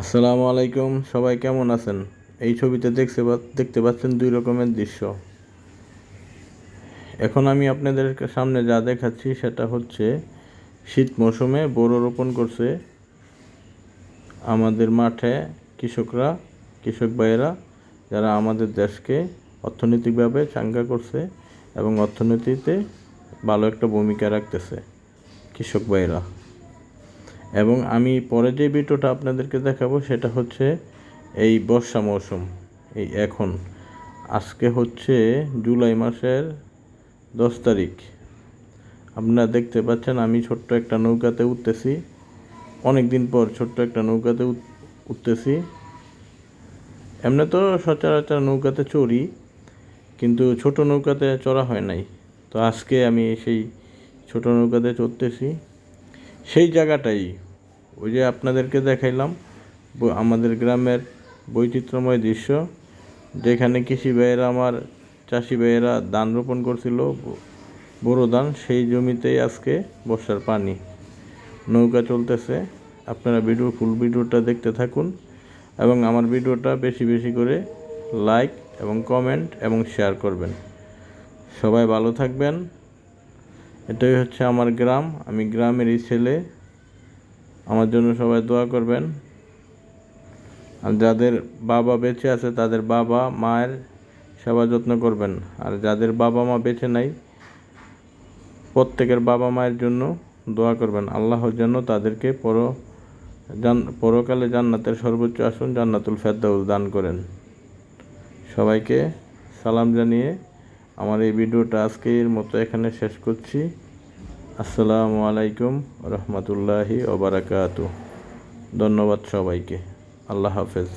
আসসালামু আলাইকুম, সবাই কেমন আছেন? এই ছবিতে দেখতে দেখতে পাচ্ছেন দুই রকমের দৃশ্য। এখন আমি আপনাদের সামনে যা দেখাচ্ছি সেটা হচ্ছে, শীত মৌসুমে বোরো রোপণ করছে আমাদের মাঠে কৃষকরা, কৃষক ভাইয়েরা, যারা আমাদের দেশকে অর্থনৈতিকভাবে চাঙ্গা করছে এবং অর্থনীতিতে ভালো একটা ভূমিকা রাখতেছে কৃষক ভাইয়েরা। এবং আমি পরে যে ভিডিওটা আপনাদেরকে দেখাবো সেটা হচ্ছে এই বর্ষা মৌসুম, এই এখন। আজকে হচ্ছে জুলাই মাসের দশ তারিখ। আপনারা দেখতে পাচ্ছেন আমি ছোট্ট একটা নৌকাতে উঠতেছি। অনেক দিন পর ছোট্ট একটা নৌকাতে উঠ- উঠতেছি। এমনি তো সচরাচর নৌকাতে চড়ি, কিন্তু ছোট নৌকাতে চড়া হয় নাই। তো আজকে আমি সেই ছোট নৌকাতে চড়তেছি। সেই জায়গাটাই। ওই যে আপনাদেরকে দেখাইলাম আমাদের গ্রামের বৈচিত্র্যময় দৃশ্য, যেখানে কৃষি ভাইয়েরা, আমার চাষি ভাইয়েরা ধান রোপণ করছিল, ব- বোরো ধান, সেই জমিতেই আজকে বর্ষার পানি। নৌকা চলতেছে। আপনারা ভিডিও, ফুল ভিডিওটা দেখতে থাকুন এবং আমার ভিডিওটা বেশি বেশি করে লাইক এবং কমেন্ট এবং শেয়ার করবেন। সবাই ভালো থাকবেন। এটাই হচ্ছে আমার গ্রাম। আমি গ্রামেরই ছেলে। আমার জন্য সবাই দোয়া করবেন। আর যাদের বাবা বেঁচে আছে, তাদের বাবা, মায়ের সেবা যত্ন করবেন। আর যাদের বাবা মা বেঁচে নাই, প্রত্যেকের বাবা মায়ের জন্য দোয়া করবেন। আল্লাহ যেন তাদেরকে পর পরকালে জান্নাতের সর্বোচ্চ আসন জান্নাতুল ফেরদাউস দান করেন। সবাইকে সালাম জানিয়ে আমার এই ভিডিওটা আজকের মতো এখানে শেষ করছি। আসসালামু আলাইকুম রহমতুল্লাহি ওবারাকাতু ধন্যবাদ সবাইকে। আল্লাহ হাফেজ।